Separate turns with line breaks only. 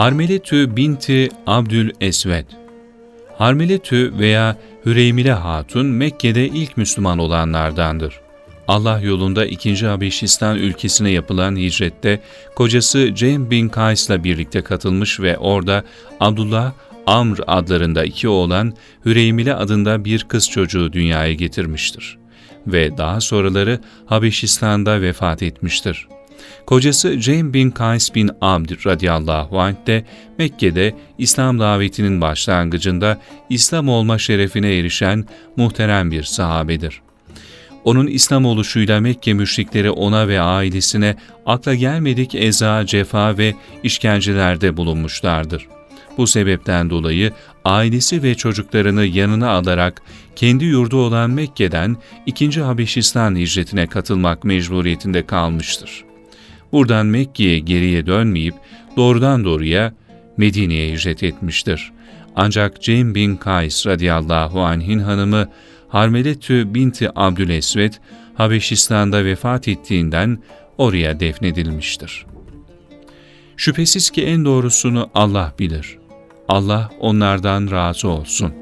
Harmeletü binti Abdül Esved Harmeletü veya Hüreymile Hatun Mekke'de ilk Müslüman olanlardandır. Allah yolunda 2. Habeşistan ülkesine yapılan hicrette kocası Cem bin Kays'la birlikte katılmış ve orada Abdullah, Amr adlarında iki oğlan Hüreymile adında bir kız çocuğu dünyaya getirmiştir. Ve daha sonraları Habeşistan'da vefat etmiştir. Kocası Cem bin Kays bin Abd radıyallahu anh de Mekke'de İslam davetinin başlangıcında İslam olma şerefine erişen muhterem bir sahabedir. Onun İslam oluşuyla Mekke müşrikleri ona ve ailesine akla gelmedik eza, cefa ve işkencelerde bulunmuşlardır. Bu sebepten dolayı ailesi ve çocuklarını yanına alarak kendi yurdu olan Mekke'den 2. Habeşistan hicretine katılmak mecburiyetinde kalmıştır. Buradan Mekke'ye geriye dönmeyip doğrudan doğruya Medine'ye hicret etmiştir. Ancak Cem bin Kays radıyallahu anh'in hanımı Harmeletü binti Abdülesved Habeşistan'da vefat ettiğinden oraya defnedilmiştir. Şüphesiz ki en doğrusunu Allah bilir. Allah onlardan razı olsun.''